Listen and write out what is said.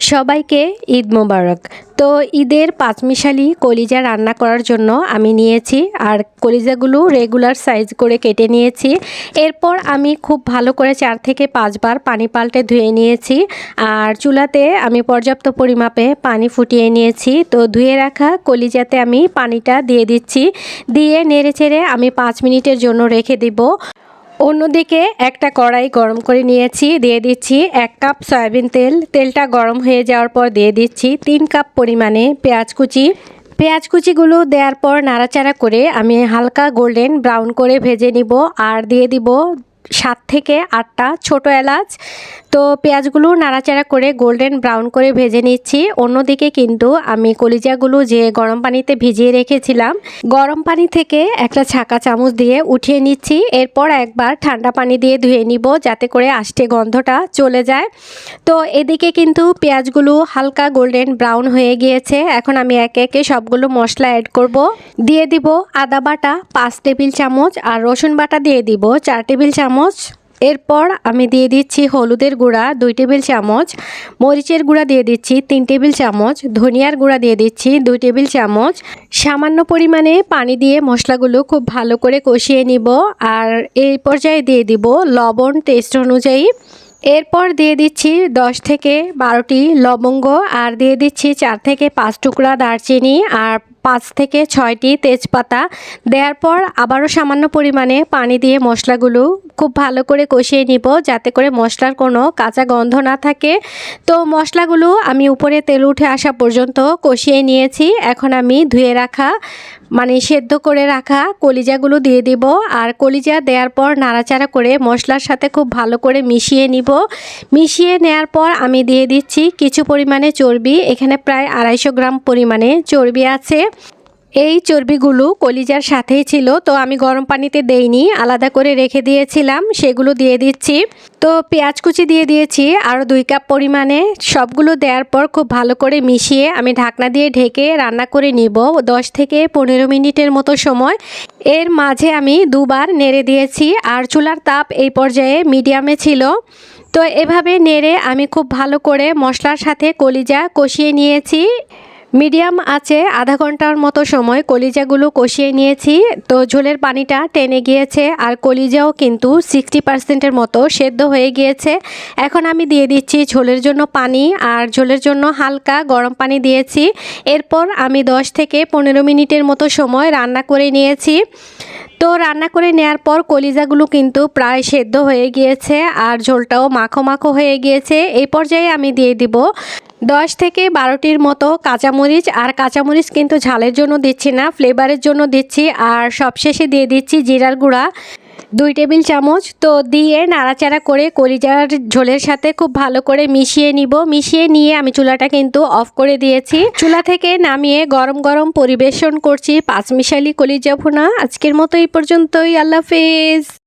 সবাইকে ঈদ মোবারক। তো ঈদের পাঁচমিশালি কলিজা রান্না করার জন্য আমি নিয়েছি আর কলিজাগুলো রেগুলার সাইজ করে কেটে নিয়েছি। এরপর আমি খুব ভালো করে চার থেকে পাঁচবার পানি পাল্টে ধুয়ে নিয়েছি আর চুলাতে আমি পর্যাপ্ত পরিমাপে পানি ফুটিয়ে নিয়েছি। তো ধুয়ে রাখা কলিজাতে আমি পানিটা দিয়ে দিচ্ছি। দিয়ে নেড়ে চেড়ে আমি পাঁচ মিনিটের জন্য রেখে দিব। অন্যদিকে একটা কড়াই গরম করে নিয়েছি, দিয়ে দিচ্ছি এক কাপ সয়াবিন তেল। তেলটা গরম হয়ে যাওয়ার পর দিয়ে দিচ্ছি তিন কাপ পরিমাণে পেঁয়াজ কুচি। পেঁয়াজ কুচিগুলো দেওয়ার পর নাড়াচাড়া করে আমি হালকা গোল্ডেন ব্রাউন করে ভেজে নিব, আর দিয়ে দিব সাত থেকে আটটা ছোট এলাচ। তো পেঁয়াজগুলো নাড়াচাড়া করে গোল্ডেন ব্রাউন করে ভেজে নিচ্ছি। অন্যদিকে কিন্তু আমি কলিজাগুলো যে গরম পানিতে ভিজিয়ে রেখেছিলাম, গরম পানি থেকে একটা ছাকা চামচ দিয়ে উঠিয়ে নিচ্ছি। এরপর একবার ঠান্ডা পানি দিয়ে ধুয়ে নিব যাতে করে আষ্টে গন্ধটা চলে যায়। তো এদিকে কিন্তু পেঁয়াজগুলো হালকা গোল্ডেন ব্রাউন হয়ে গিয়েছে। এখন আমি একে একে সবগুলো মশলা অ্যাড করব। দিয়ে দিব আদা বাটা, পাঁচ টেবিল চামচ আর রসুন বাটা দিয়ে দিব চার টেবিল চামচ। এরপর আমি দিয়ে দিচ্ছি হলুদের গুঁড়া দুই টেবিল চামচ, মরিচের গুঁড়া দিয়ে দিচ্ছি তিন টেবিল চামচ, ধনিয়ার গুঁড়া দিয়ে দিচ্ছি দুই টেবিল চামচ। সামান্য পরিমাণে পানি দিয়ে মশলাগুলো খুব ভালো করে কষিয়ে নিব আর এই পর্যায়ে দিয়ে দিব লবণ টেস্ট অনুযায়ী। এরপর দিয়ে দিচ্ছি দশ থেকে বারোটি লবঙ্গ আর দিয়ে দিচ্ছি চার থেকে পাঁচ টুকরা দারচিনি আর পাঁচ থেকে ছয়টি তেজপাতা। দেওয়ার পর আবারও সামান্য পরিমাণে পানি দিয়ে মশলাগুলো খুব ভালো করে কষিয়ে নিব যাতে করে মশলার কোনো কাঁচা গন্ধ না থাকে। তো মশলাগুলো আমি উপরে তেল উঠে আসা পর্যন্ত কষিয়ে নিয়েছি। এখন আমি ধুয়ে রাখা মানে সেদ্ধ করে রাখা কলিজাগুলো দিয়ে দিব। আর কলিজা দেওয়ার পর নাড়াচাড়া করে মশলার সাথে খুব ভালো করে মিশিয়ে নিব। মিশিয়ে নেয়ার পর আমি দিয়ে দিচ্ছি কিছু পরিমাণে চর্বি। এখানে প্রায় আড়াইশো গ্রাম পরিমাণে চর্বি আছে। এই চর্বিগুলো কলিজার সাথেই ছিল, তো আমি গরম পানিতে দেইনি, আলাদা করে রেখে দিয়েছিলাম, সেগুলো দিয়ে দিচ্ছি। তো পেঁয়াজ কুচি দিয়ে দিয়েছি, আরও দুই কাপ পরিমাণে। সবগুলো দেওয়ার পর খুব ভালো করে মিশিয়ে আমি ঢাকনা দিয়ে ঢেকে রান্না করে নিব, দশ থেকে পনেরো মিনিটের মতো সময়। এর মাঝে আমি দুবার নেড়ে দিয়েছি, আর চুলার তাপ এই পর্যায়ে মিডিয়ামে ছিল। তো এভাবে নেড়ে আমি খুব ভালো করে মশলার সাথে কলিজা কষিয়ে নিয়েছি। মিডিয়াম আছে, আধা ঘণ্টার মতো সময় কলিজাগুলো কষিয়ে নিয়েছি। তো ঝোলের পানিটা টেনে গিয়েছে আর কলিজাও কিন্তু সিক্সটি পার্সেন্টের মতো সেদ্ধ হয়ে গিয়েছে। এখন আমি দিয়ে দিচ্ছি ঝোলের জন্য পানি আর ঝোলের জন্য হালকা গরম পানি দিয়েছি। এরপর আমি দশ থেকে পনেরো মিনিটের মতো সময় রান্না করে নিয়েছি। তো রান্না করে নেওয়ার পর কলিজাগুলো কিন্তু প্রায় সেদ্ধ হয়ে গিয়েছে আর ঝোলটাও মাখো মাখো হয়ে গিয়েছে। এই পর্যায়ে আমি দিয়ে দিব দশ থেকে বারোটির মতো কাঁচামরিচ, আর কাঁচামরিচ কিন্তু ঝালের জন্য দিচ্ছি না, ফ্লেভারের জন্য দিচ্ছি, আর সবশেষে দিয়ে দিচ্ছি জিরার গুঁড়া, দুই টেবিল চামচ। তো দিয়ে নাড়াচাড়া করে কলিজার ঝোলের সাথে খুব ভালো করে মিশিয়ে নিব। মিশিয়ে নিয়ে আমি চুলাটা কিন্তু অফ করে দিয়েছি। চুলা থেকে নামিয়ে গরম গরম পরিবেশন করছি। পাঁচমিশালি কলিজা ভুনা। আজকের মতো এই পর্যন্তই। আল্লাহ হাফেজ।